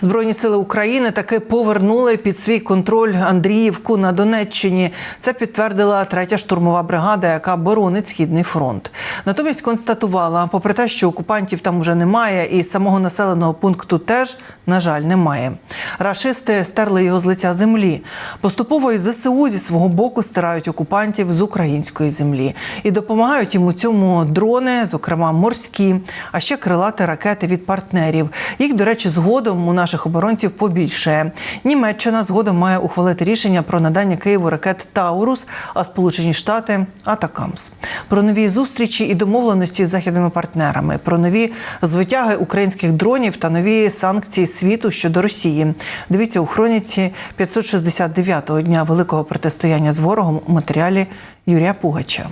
Збройні сили України таки повернули під свій контроль Андріївку на Донеччині. Це підтвердила третя штурмова бригада, яка боронить східний фронт. Натомість констатувала, попри те, що окупантів там уже немає, і самого населеного пункту теж, на жаль, немає. Рашисти стерли його з лиця землі. Поступово і ЗСУ зі свого боку стирають окупантів з української землі і допомагають їм у цьому дрони, зокрема морські, а ще крилати ракети від партнерів. Їх, до речі, згодом у наших оборонців побільшає. Німеччина згодом має ухвалити рішення про надання Києву ракет Таурус, а Сполучені Штати Атакамс. Про нові зустрічі і домовленості з західними партнерами, про нові звитяги українських дронів та нові санкції світу щодо Росії. Дивіться у хроніці 569-го дня великого протистояння з ворогом у матеріалі Юрія Пугача.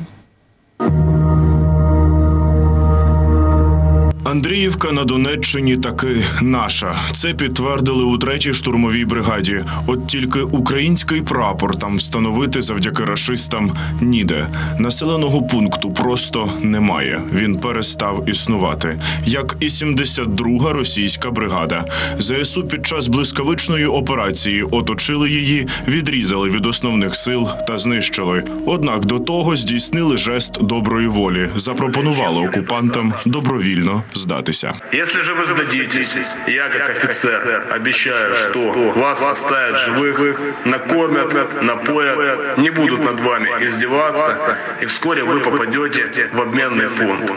Андріївка на Донеччині таки наша. Це підтвердили у третій штурмовій бригаді. От тільки український прапор там встановити завдяки рашистам ніде. Населеного пункту просто немає. Він перестав існувати, як і 72-га російська бригада. ЗСУ під час блискавичної операції оточили її, відрізали від основних сил та знищили. Однак до того здійснили жест доброї волі, запропонували окупантам добровільно здатися. Если же вы сдадитесь, я как офицер обещаю, что вас оставят живых, накормят, напоят, не будут над вами издеваться, и вскоре вы попадете в обменный фонд.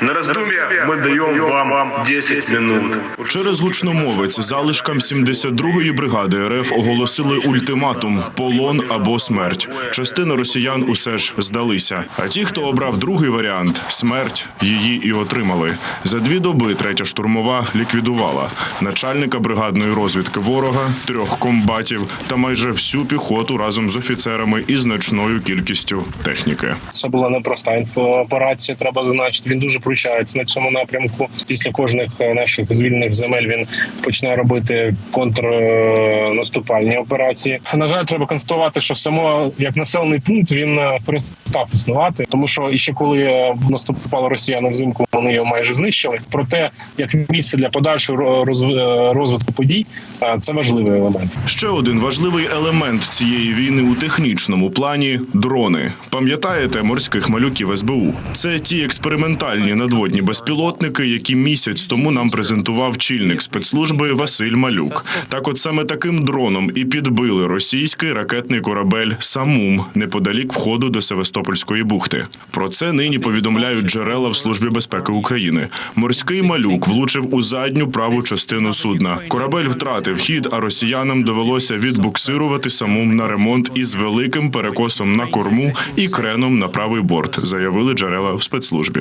На раздумье мы даем вам 10 минут. Через гучномовець залишкам 72-ї бригади РФ оголосили ультиматум полон або смерть. Частина росіян усе ж здалися. А ті, хто обрав другий варіант смерть, її і отримали. За дві доби третя штурмова ліквідувала начальника бригадної розвідки ворога, трьох комбатів та майже всю піхоту разом з офіцерами і значною кількістю техніки. Це була непроста інфо- операція. Треба зазначити. Він дуже пручається на цьому напрямку. Після кожних е, наших звільнених земель він починає робити контрнаступальні операції. На жаль, треба констатувати, що само як населений пункт він е, перестав існувати, тому що і ще коли е, наступали росіяни взимку, вони його майже знищили. Проте, як місце для подальшого роз- е, розвитку подій, е, це важливий елемент. Ще один важливий елемент цієї війни у технічному плані дрони. Пам'ятаєте морських малюків СБУ? Це ті експериментальні надводні безпілотники, які місяць тому нам презентував чільник спецслужби Василь Малюк. Так, от саме таким дроном і підбили російський ракетний корабель Самум неподалік входу до Севастопольської бухти. Про це нині повідомляють джерела в службі безпеки України. Морський малюк влучив у задню праву частину судна. Корабель втратив хід, а росіянам довелося відбуксирувати самум на ремонт із великим перекосом на корму і креном на правий борт, заявили джерела в спецслужбі.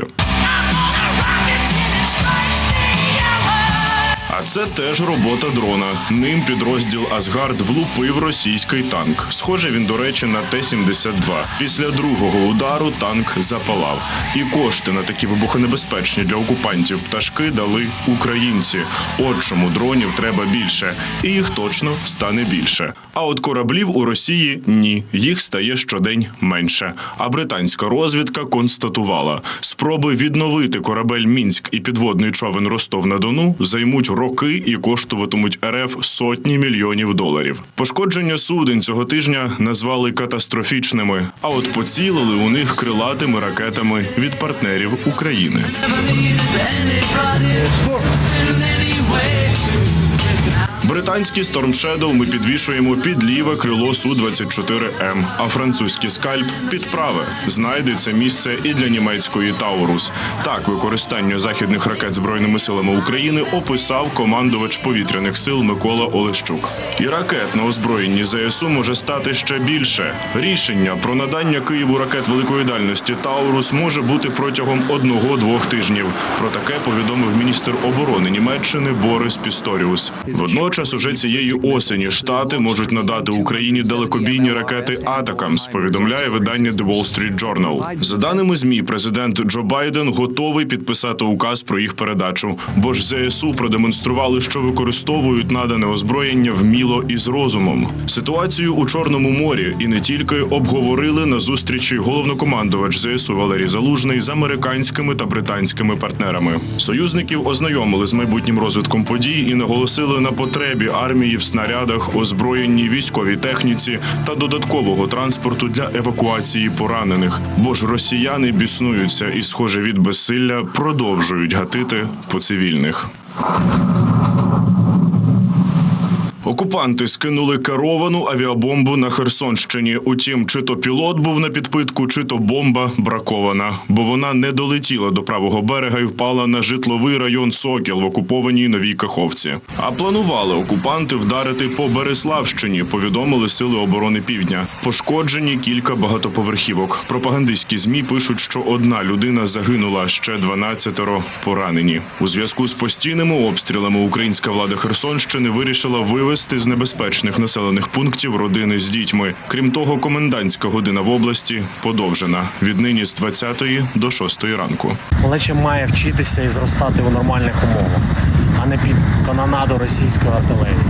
Це теж робота дрона. Ним підрозділ Асгард влупив російський танк. Схоже, він, до речі, на Т-72. Після другого удару танк запалав. І кошти на такі вибухонебезпечні для окупантів пташки дали українці. От чому дронів треба більше, і їх точно стане більше. А от кораблів у Росії ні, їх стає щодень менше. А британська розвідка констатувала, спроби відновити корабель Мінськ і підводний човен Ростов на Дону займуть роки і коштуватимуть РФ сотні мільйонів доларів. Пошкодження суден цього тижня назвали катастрофічними. А от поцілили у них крилатими ракетами від партнерів України. Британський Storm Shadow ми підвішуємо під ліве крило су 24 м а французький скальп під праве. Знайдеться місце і для німецької Таурус. Так використання західних ракет збройними силами України описав командувач повітряних сил Микола Олещук. І ракет на озброєнні ЗСУ може стати ще більше. Рішення про надання Києву ракет великої дальності Таурус може бути протягом одного-двох тижнів. Про таке повідомив міністр оборони Німеччини Борис Пісторіус. Водночас Водночас, уже цієї осені штати можуть надати Україні далекобійні ракети Атакамс. Повідомляє видання The Wall Street Journal. За даними змі, президент Джо Байден готовий підписати указ про їх передачу. Бо ж ЗСУ продемонстрували, що використовують надане озброєння вміло і з розумом. Ситуацію у Чорному морі і не тільки обговорили на зустрічі головнокомандувач ЗСУ Валерій Залужний з американськими та британськими партнерами. Союзників ознайомили з майбутнім розвитком подій і наголосили на потребі армії в снарядах, озброєнній військовій техніці та додаткового транспорту для евакуації поранених. Бо ж росіяни біснуються і, схоже, від безсилля продовжують гатити по цивільних. Окупанти скинули керовану авіабомбу на Херсонщині. Утім, чи то пілот був на підпитку, чи то бомба бракована, бо вона не долетіла до правого берега і впала на житловий район Сокіл в окупованій новій Каховці. А планували окупанти вдарити по Береславщині. Повідомили сили оборони Півдня. Пошкоджені кілька багатоповерхівок. Пропагандистські змі пишуть, що одна людина загинула, ще 12 поранені. У зв'язку з постійними обстрілами українська влада Херсонщини вирішила вивести з небезпечних населених пунктів родини з дітьми. Крім того, комендантська година в області подовжена віднині з 20 до 6 ранку. Малеча має вчитися і зростати у нормальних умовах, а не під канонаду російської артилерії.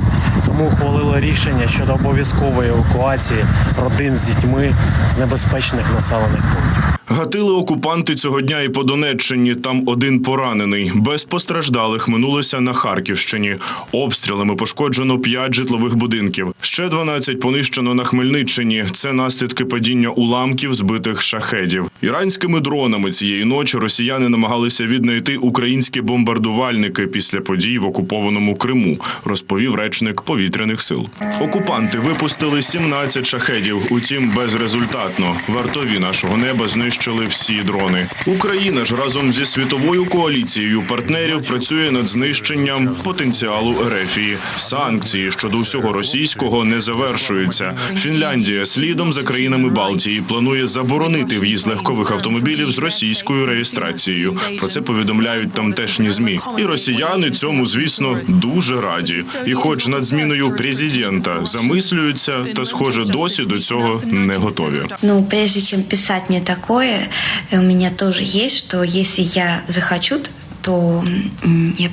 Тому ухвалили рішення щодо обов'язкової евакуації родин з дітьми з небезпечних населених пунктів. Гатили окупанти цього дня і по Донеччині. Там один поранений. Без постраждалих минулося на Харківщині. Обстрілами пошкоджено 5 житлових будинків. Ще 12 понищено на Хмельниччині. Це наслідки падіння уламків збитих шахедів. Іранськими дронами цієї ночі росіяни намагалися віднайти українські бомбардувальники після подій в окупованому Криму, розповів речник повітряних сил. Окупанти випустили 17 шахедів, утім безрезультатно. Вартові нашого неба знищили всі дрони. Україна ж разом зі світовою коаліцією партнерів працює над знищенням потенціалу Ерефії. Санкції щодо всього російського не завершуються. Фінляндія слідом за країнами Балтії планує заборонити в'їзд легкових автомобілів з російською реєстрацією. Про це повідомляють тамтешні змі. І росіяни цьому, звісно, дуже раді. І, хоч над зміною президента замислюються, та схоже, досі до цього не готові. Ну, прежде чем писать мне такое, у меня тоже есть, что если я захочу, то м, я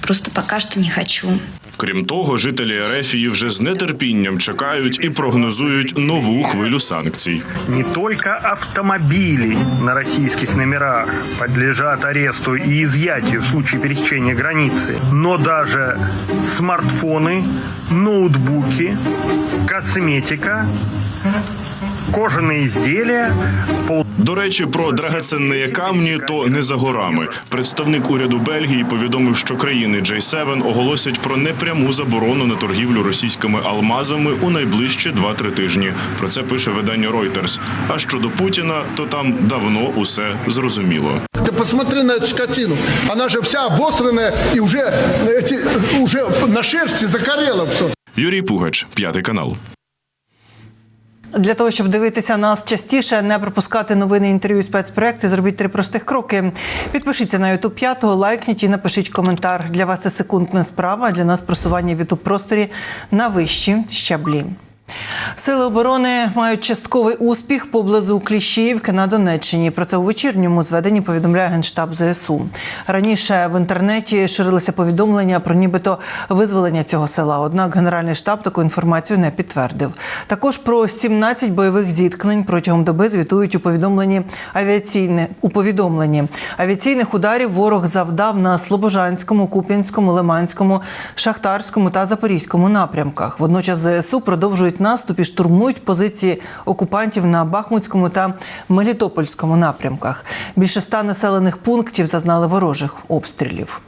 просто пока что не хочу. Крім того, жителі Ерефії вже з нетерпінням чекають і прогнозують нову хвилю санкцій. Не только автомобили на российских номерах подлежат аресту и изъятию в случае пересечения границы, но даже смартфоны, ноутбуки, косметика, кожаные изделия, пол До речі, про драгоценні камні то не за горами. Представник уряду Бельгії повідомив, що країни J7 оголосять про непряму заборону на торгівлю російськими алмазами у найближчі 2-3 тижні. Про це пише видання Reuters. А щодо Путіна, то там давно усе зрозуміло. Ты посмотри на эту скотину. Она же вся обосранная и уже, эти, уже на шерсти закорела все. Юрій Пугач, п'ятий канал. Для того, щоб дивитися нас частіше, не пропускати новини, інтерв'ю, спецпроекти, зробіть три простих кроки. Підпишіться на YouTube 5, лайкніть і напишіть коментар. Для вас це секундна справа, для нас просування в youtube просторі на вищі щаблі. Сили оборони мають частковий успіх поблизу Кліщіївки на Донеччині. Про це у вечірньому зведенні повідомляє генштаб ЗСУ. Раніше в інтернеті ширилися повідомлення про нібито визволення цього села. Однак генеральний штаб таку інформацію не підтвердив. Також про 17 бойових зіткнень протягом доби звітують у повідомленні авіаційне у повідомленні авіаційних ударів. Ворог завдав на Слобожанському, Куп'янському, Лиманському, Шахтарському та Запорізькому напрямках. Водночас ЗСУ продовжують наступ і штурмують позиції окупантів на Бахмутському та Мелітопольському напрямках. Більше ста населених пунктів зазнали ворожих обстрілів.